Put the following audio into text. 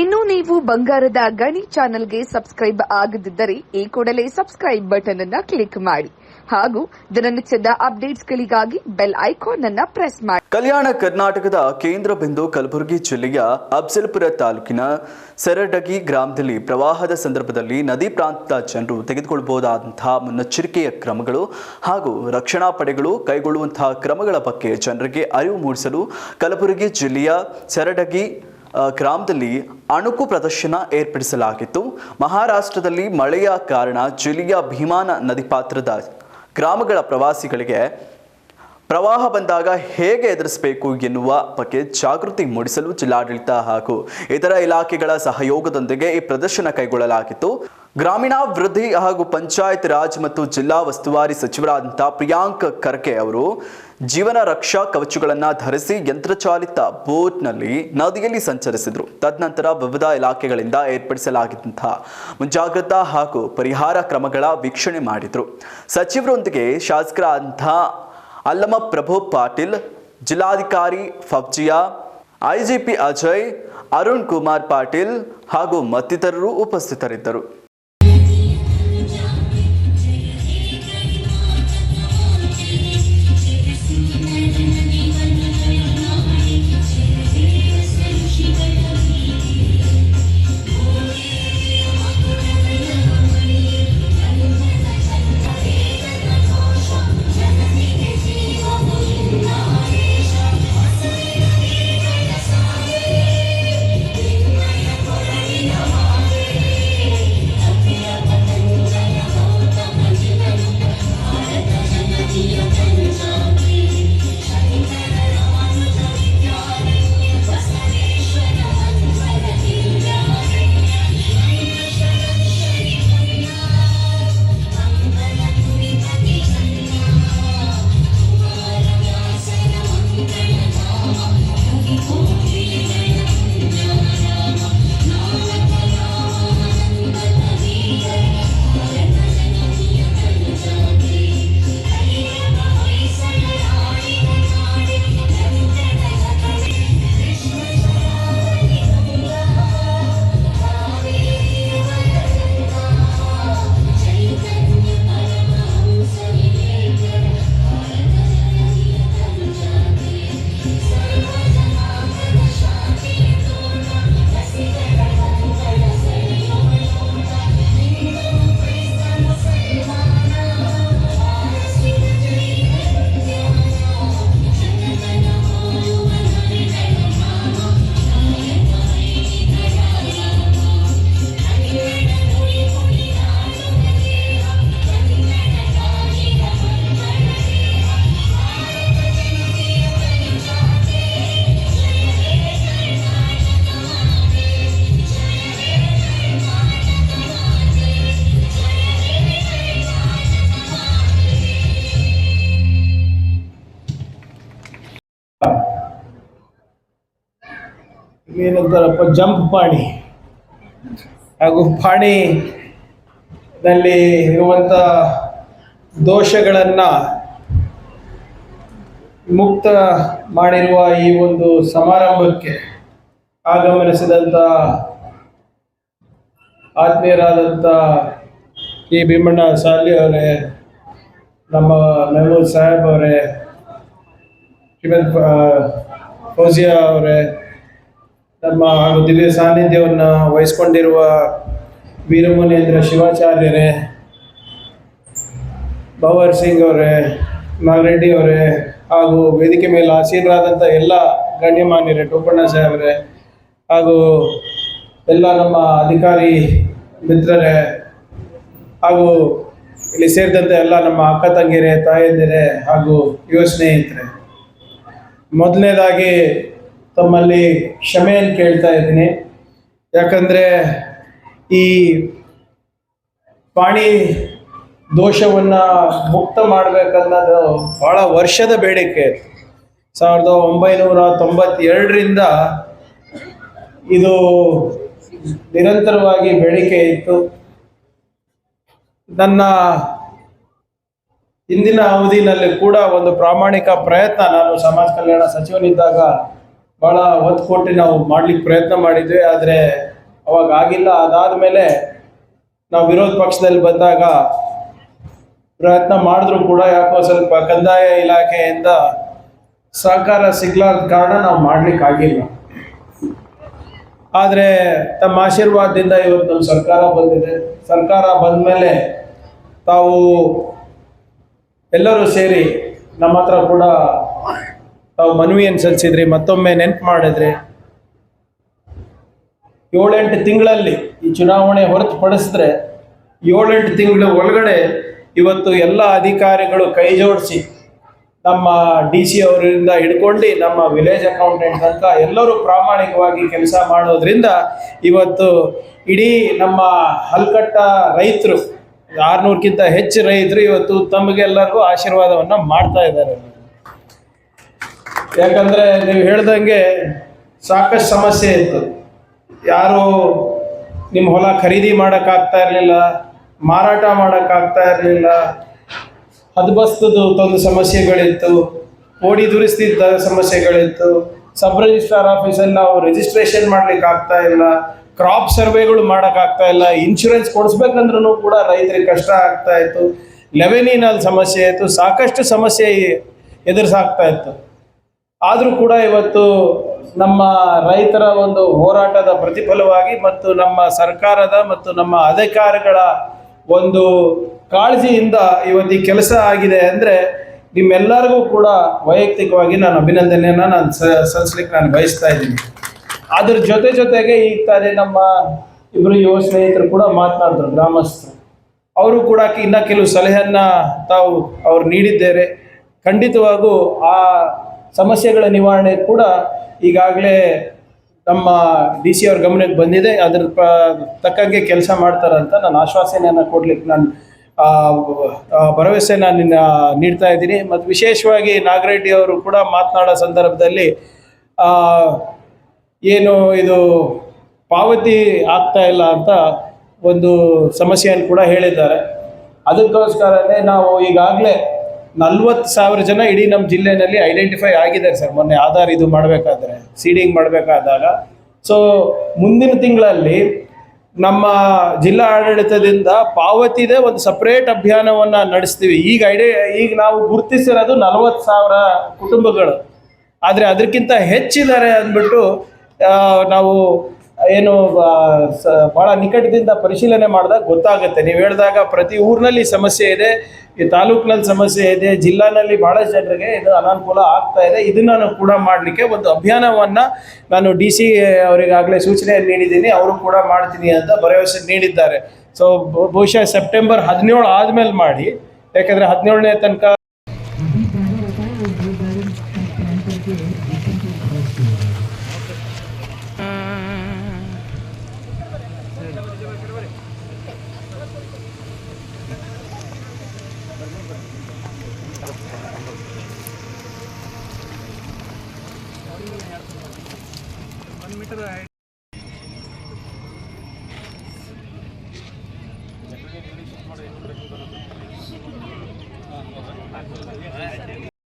ಇನ್ನು ನೀವು ಬಂಗಾರದ ಗಣಿ ಚಾನೆಲ್ಗೆ ಸಬ್ಸ್ಕ್ರೈಬ್ ಆಗದಿದ್ದರೆ ಈ ಕೂಡಲೇ ಸಬ್ಸ್ಕ್ರೈಬ್ ಬಟನ್ ಅನ್ನ ಕ್ಲಿಕ್ ಮಾಡಿ. ಹಾಗೂ ದಿನನಿತ್ಯದ ಅಪ್ಡೇಟ್ಸ್ಗಳಿಗಾಗಿ ಬೆಲ್ ಐಕಾನ್ ಅನ್ನ ಪ್ರೆಸ್ ಮಾಡಿ. ಕಲ್ಯಾಣ ಕರ್ನಾಟಕದ ಕೇಂದ್ರ ಬಿಂದು ಕಲಬುರಗಿ ಜಿಲ್ಲೆಯ ಅಫ್ಜಲ್ಪುರ ತಾಲೂಕಿನ ಸೆರಡಗಿ ಗ್ರಾಮದಲ್ಲಿ ಪ್ರವಾಹದ ಸಂದರ್ಭದಲ್ಲಿ ನದಿ ಪ್ರಾಂತದ ಜನರು ತೆಗೆದುಕೊಳ್ಳಬಹುದಾದಂತಹ ಮುನ್ನೆಚ್ಚರಿಕೆಯ ಕ್ರಮಗಳು ಹಾಗೂ ರಕ್ಷಣಾ ಪಡೆಗಳು ಕೈಗೊಳ್ಳುವಂತಹ ಕ್ರಮಗಳ ಬಗ್ಗೆ ಜನರಿಗೆ ಅರಿವು ಮೂಡಿಸಲು ಕಲಬುರಗಿ ಜಿಲ್ಲೆಯ ಸೆರಡಗಿ ಗ್ರಾಮದಲ್ಲಿ ಅಣುಕು ಪ್ರದರ್ಶನ ಏರ್ಪಡಿಸಲಾಗಿತ್ತು. ಮಹಾರಾಷ್ಟ್ರದಲ್ಲಿ ಮಳೆಯ ಕಾರಣ ಜಿಲ್ಲೆಯ ಭೀಮಾನ ನದಿ ಪಾತ್ರದ ಗ್ರಾಮಗಳ ಪ್ರವಾಸಿಗಳಿಗೆ ಪ್ರವಾಹ ಬಂದಾಗ ಹೇಗೆ ಎದುರಿಸಬೇಕು ಎನ್ನುವ ಬಗ್ಗೆ ಜಾಗೃತಿ ಮೂಡಿಸಲು ಜಿಲ್ಲಾಡಳಿತ ಹಾಗೂ ಇತರ ಇಲಾಖೆಗಳ ಸಹಯೋಗದೊಂದಿಗೆ ಈ ಪ್ರದರ್ಶನ ಕೈಗೊಳ್ಳಲಾಗಿತ್ತು. ಗ್ರಾಮೀಣಾಭಿವೃದ್ಧಿ ಹಾಗೂ ಪಂಚಾಯತ್ ರಾಜ್ ಮತ್ತು ಜಿಲ್ಲಾ ಉಸ್ತುವಾರಿ ಸಚಿವರಾದಂಥ ಪ್ರಿಯಾಂಕ್ ಖರ್ಗೆ ಅವರು ಜೀವನ ರಕ್ಷಾ ಕವಚಗಳನ್ನು ಧರಿಸಿ ಯಂತ್ರಚಾಲಿತ ಬೋಟ್ನಲ್ಲಿ ನದಿಯಲ್ಲಿ ಸಂಚರಿಸಿದರು. ತದನಂತರ ವಿವಿಧ ಇಲಾಖೆಗಳಿಂದ ಏರ್ಪಡಿಸಲಾಗಿದ್ದಂತಹ ಮುಂಜಾಗ್ರತಾ ಹಾಗೂ ಪರಿಹಾರ ಕ್ರಮಗಳ ವೀಕ್ಷಣೆ ಮಾಡಿದರು. ಸಚಿವರೊಂದಿಗೆ ಶಾಸಕರಾದಂತಹ ಅಲ್ಲಮ ಪ್ರಭು ಪಾಟೀಲ್ ಜಿಲ್ಲಾಧಿಕಾರಿ ಫಬ್ಜಿಯಾ ಐಜಿಪಿ ಅಜಯ್ ಅರುಣ್ ಕುಮಾರ್ ಪಾಟೀಲ್ ಹಾಗೂ ಮತ್ತಿತರರು ಉಪಸ್ಥಿತರಿದ್ದರು. ಏನಂತಾರಪ್ಪ ಜಂಪ್ ಪಾಣಿ ಹಾಗೂ ಪಾಣಿನಲ್ಲಿ ಇರುವಂಥ ದೋಷಗಳನ್ನು ಮುಕ್ತ ಮಾಡಿರುವ ಈ ಒಂದು ಸಮಾರಂಭಕ್ಕೆ ಆಗಮನಿಸಿದಂಥ ಆತ್ಮೀಯರಾದಂಥ ಈ ಭೀಮಣ್ಣ ಸಾಲಿ ಅವರೇ, ನಮ್ಮ ಮೆಹಮೂದ್ ಸಾಹೇಬ್ ಅವರೇ, ಶ್ರೀಮಂತ್ ಫೌಜಿಯಾ ಅವರೇ ನಮ್ಮ ಹಾಗೂ ದಿವ್ಯ ಸಾನ್ನಿಧ್ಯವನ್ನು ವಹಿಸ್ಕೊಂಡಿರುವ ವೀರಮುನೇಂದ್ರ ಶಿವಾಚಾರ್ಯರೇ, ಭವರ್ ಸಿಂಗ್ ಅವರೇ, ನಾಗರೆಡ್ಡಿ ಅವರೇ, ಹಾಗೂ ವೇದಿಕೆ ಮೇಲೆ ಆಸೀನರಾದಂಥ ಎಲ್ಲ ಗಣ್ಯಮಾನ್ಯರೇ ಟೋಪಣ್ಣ ಸಾಹೇಬರೇ ಹಾಗೂ ಎಲ್ಲ ನಮ್ಮ ಅಧಿಕಾರಿ ಮಿತ್ರರೇ, ಹಾಗೂ ಇಲ್ಲಿ ಸೇರಿದಂತೆ ಎಲ್ಲ ನಮ್ಮ ಅಕ್ಕ ತಂಗಿರೇ ತಾಯಂದಿರೇ ಹಾಗೂ ಯುವ ಸ್ನೇಹಿತರೆ. ಮೊದಲನೇದಾಗಿ ತಮ್ಮಲ್ಲಿ ಕ್ಷಮೆಯನ್ನು ಕೇಳ್ತಾ ಇದ್ದೀನಿ. ಯಾಕಂದರೆ ಈ ಪಾಣಿ ದೋಷವನ್ನು ಮುಕ್ತ ಮಾಡಬೇಕನ್ನೋದು ಭಾಳ ವರ್ಷದ ಬೇಡಿಕೆ. ಸಾವಿರದ ಒಂಬೈನೂರ ತೊಂಬತ್ತೆರಡರಿಂದ ಇದು ನಿರಂತರವಾಗಿ ಬೇಡಿಕೆ ಇತ್ತು. ನನ್ನ ಹಿಂದಿನ ಅವಧಿನಲ್ಲಿ ಕೂಡ ಒಂದು ಪ್ರಾಮಾಣಿಕ ಪ್ರಯತ್ನ ನಾನು ಸಮಾಜ ಕಲ್ಯಾಣ ಸಚಿವನಿದ್ದಾಗ ಭಾಳ ಒತ್ತು ನಾವು ಮಾಡ್ಲಿಕ್ಕೆ ಪ್ರಯತ್ನ ಮಾಡಿದ್ವಿ, ಆದರೆ ಅವಾಗ ಆಗಿಲ್ಲ. ಅದಾದ ಮೇಲೆ ನಾವು ವಿರೋಧ ಪಕ್ಷದಲ್ಲಿ ಬಂದಾಗ ಪ್ರಯತ್ನ ಮಾಡಿದ್ರು ಕೂಡ ಯಾಕೋ ಸ್ವಲ್ಪ ಕಂದಾಯ ಇಲಾಖೆಯಿಂದ ಸಹಕಾರ ಸಿಗ್ಲಾರ್ದ ಕಾರಣ ನಾವು ಮಾಡ್ಲಿಕ್ಕೆ ಆಗಿಲ್ಲ. ಆದರೆ ತಮ್ಮ ಆಶೀರ್ವಾದದಿಂದ ಇವತ್ತು ನಮ್ಮ ಸರ್ಕಾರ ಬಂದಿದೆ. ಸರ್ಕಾರ ಬಂದ ಮೇಲೆ ತಾವು ಎಲ್ಲರೂ ಸೇರಿ ನಮ್ಮ ಹತ್ರ ಕೂಡ ತಾವು ಮನವಿಯನ್ನು ಸಲ್ಲಿಸಿದ್ರಿ ಮತ್ತೊಮ್ಮೆ ನೆನ್ಪು ಮಾಡಿದ್ರಿ. ಏಳೆಂಟು ತಿಂಗಳಲ್ಲಿ ಈ ಚುನಾವಣೆ ಹೊರತುಪಡಿಸಿದ್ರೆ, ಏಳೆಂಟು ತಿಂಗಳ ಒಳಗಡೆ ಇವತ್ತು ಎಲ್ಲ ಅಧಿಕಾರಿಗಳು ಕೈ ಜೋಡಿಸಿ ನಮ್ಮ ಡಿ ಸಿ ಅವರಿಂದ ಹಿಡ್ಕೊಂಡು ನಮ್ಮ ವಿಲೇಜ್ ಅಕೌಂಟೆಂಟ್ ತನಕ ಎಲ್ಲರೂ ಪ್ರಾಮಾಣಿಕವಾಗಿ ಕೆಲಸ ಮಾಡೋದ್ರಿಂದ ಇವತ್ತು ಇಡೀ ನಮ್ಮ ಹಲ್ಕಟ್ಟ ರೈತರು, ಆರ್ನೂರಕ್ಕಿಂತ ಹೆಚ್ಚು ರೈತರು ಇವತ್ತು ತಮಗೆಲ್ಲರಿಗೂ ಆಶೀರ್ವಾದವನ್ನು ಮಾಡ್ತಾ ಇದ್ದಾರೆ. ಯಾಕಂದ್ರೆ ನೀವು ಹೇಳ್ದಂಗೆ ಸಾಕಷ್ಟು ಸಮಸ್ಯೆ ಇತ್ತು. ಯಾರು ನಿಮ್ಮ ಹೊಲ ಖರೀದಿ ಮಾಡೋಕ್ಕಾಗ್ತಾ ಇರಲಿಲ್ಲ, ಮಾರಾಟ ಮಾಡೋಕ್ಕಾಗ್ತಾ ಇರಲಿಲ್ಲ. ಹದ್ಬಸ್ತದ್ದು ಒಂದು ಸಮಸ್ಯೆಗಳಿತ್ತು, ಓಡಿ ದುರಿಸ್ತಿದ್ದ ಸಮಸ್ಯೆಗಳಿತ್ತು. ಸಬ್ ರಿಜಿಸ್ಟ್ರಾರ್ ಆಫೀಸಲ್ಲಿ ನಾವು ರಿಜಿಸ್ಟ್ರೇಷನ್ ಮಾಡ್ಲಿಕ್ಕೆ ಆಗ್ತಾ ಇಲ್ಲ, ಕ್ರಾಪ್ ಸರ್ವೆಗಳು ಮಾಡೋಕ್ಕಾಗ್ತಾ ಇಲ್ಲ, ಇನ್ಶೂರೆನ್ಸ್ ಕೊಡಿಸ್ಬೇಕಂದ್ರೂ ಕೂಡ ರೈತರಿಗೆ ಕಷ್ಟ ಆಗ್ತಾ ಇತ್ತು. ಲೆವೆನಿನಲ್ಲಿ ಸಮಸ್ಯೆ ಇತ್ತು, ಸಾಕಷ್ಟು ಸಮಸ್ಯೆ ಎದುರಿಸಾಗ್ತಾ ಇತ್ತು. ಆದರೂ ಕೂಡ ಇವತ್ತು ನಮ್ಮ ರೈತರ ಒಂದು ಹೋರಾಟದ ಪ್ರತಿಫಲವಾಗಿ ಮತ್ತು ನಮ್ಮ ಸರ್ಕಾರದ ಮತ್ತು ನಮ್ಮ ಅಧಿಕಾರಿಗಳ ಒಂದು ಕಾಳಜಿಯಿಂದ ಇವತ್ತು ಈ ಕೆಲಸ ಆಗಿದೆ ಅಂದರೆ ನಿಮ್ಮೆಲ್ಲರಿಗೂ ಕೂಡ ವೈಯಕ್ತಿಕವಾಗಿ ನಾನು ಅಭಿನಂದನೆಯನ್ನು ನಾನು ಸಲ್ಲಿಸ್ಲಿಕ್ಕೆ ನಾನು ಬಯಸ್ತಾ ಇದ್ದೀನಿ. ಅದ್ರ ಜೊತೆ ಜೊತೆಗೆ ಈ ತಾನೇ ನಮ್ಮ ಇಬ್ಬರು ಯುವ ಸ್ನೇಹಿತರು ಕೂಡ ಮಾತನಾಡಿದ್ರು ಗ್ರಾಮಸ್ಥರು. ಅವರು ಕೂಡ ಇನ್ನೂ ಕೆಲವು ಸಲಹೆಯನ್ನು ತಾವು ಅವ್ರು ನೀಡಿದ್ದೇವೆ ಖಂಡಿತವಾಗೂ ಆ ಸಮಸ್ಯೆಗಳ ನಿವಾರಣೆ ಕೂಡ ಈಗಾಗಲೇ ನಮ್ಮ ಡಿ ಸಿ ಅವ್ರ ಗಮನಕ್ಕೆ ಬಂದಿದೆ. ಅದ್ರ ಪ, ತಕ್ಕಂಗೆ ಕೆಲಸ ಮಾಡ್ತಾರಂತ ನಾನು ಆಶ್ವಾಸನೆಯನ್ನು ಕೊಡ್ಲಿಕ್ಕೆ ನಾನು ಭರವಸೆ ನಾನು ನೀಡ್ತಾ ಇದ್ದೀನಿ. ಮತ್ತು ವಿಶೇಷವಾಗಿ ನಾಗರೆಡ್ಡಿ ಅವರು ಕೂಡ ಮಾತನಾಡೋ ಸಂದರ್ಭದಲ್ಲಿ ಏನು ಇದು ಪಾವತಿ ಆಗ್ತಾ ಇಲ್ಲ ಅಂತ ಒಂದು ಸಮಸ್ಯೆಯನ್ನು ಕೂಡ ಹೇಳಿದ್ದಾರೆ. ಅದಕ್ಕೋಸ್ಕರನೇ ನಾವು ಈಗಾಗಲೇ ನಲ್ವತ್ತು ಸಾವಿರ ಜನ ಇಡೀ ನಮ್ಮ ಜಿಲ್ಲೆನಲ್ಲಿ ಐಡೆಂಟಿಫೈ ಆಗಿದ್ದಾರೆ ಸರ್. ಮೊನ್ನೆ ಆಧಾರ್ ಇದು ಮಾಡಬೇಕಾದ್ರೆ ಸೀಡಿಂಗ್ ಮಾಡಬೇಕಾದಾಗ. ಸೊ ಮುಂದಿನ ತಿಂಗಳಲ್ಲಿ ನಮ್ಮ ಜಿಲ್ಲಾ ಆಡಳಿತದಿಂದ ಪಾವತಿದೆ ಒಂದು ಸಪ್ರೇಟ್ ಅಭಿಯಾನವನ್ನು ನಡೆಸ್ತೀವಿ. ಈಗ ಐಡೆ ಈಗ ನಾವು ಗುರುತಿಸಿರೋದು ನಲವತ್ತು ಸಾವಿರ ಕುಟುಂಬಗಳು. ಆದರೆ ಅದಕ್ಕಿಂತ ಹೆಚ್ಚಿದ್ದಾರೆ ಅಂದ್ಬಿಟ್ಟು ನಾವು ಏನು ಭಾಳ ನಿಕಟದಿಂದ ಪರಿಶೀಲನೆ ಮಾಡಿದಾಗ ಗೊತ್ತಾಗುತ್ತೆ. ನೀವು ಹೇಳಿದಾಗ ಪ್ರತಿ ಊರಿನಲ್ಲಿ ಸಮಸ್ಯೆ ಇದೆ, ಈ ತಾಲೂಕಿನಲ್ಲಿ ಸಮಸ್ಯೆ ಇದೆ, ಜಿಲ್ಲಾನಲ್ಲಿ ಭಾಳಷ್ಟು ಜನರಿಗೆ ಇದು ಅನಾನುಕೂಲ ಆಗ್ತಾ ಇದೆ. ಇದನ್ನು ಕೂಡ ಮಾಡಲಿಕ್ಕೆ ಒಂದು ಅಭಿಯಾನವನ್ನು ನಾನು ಡಿ ಸಿ ಅವರಿಗಾಗಲೇ ಸೂಚನೆ ನೀಡಿದ್ದೀನಿ. ಅವರು ಕೂಡ ಮಾಡ್ತೀನಿ ಅಂತ ಭರವಸೆ ನೀಡಿದ್ದಾರೆ. ಸೊ ಬಹುಶಃ ಸೆಪ್ಟೆಂಬರ್ ಹದಿನೇಳು ಆದಮೇಲೆ ಮಾಡಿ. ಯಾಕಂದರೆ ಹದಿನೇಳನೇ ತನಕ right.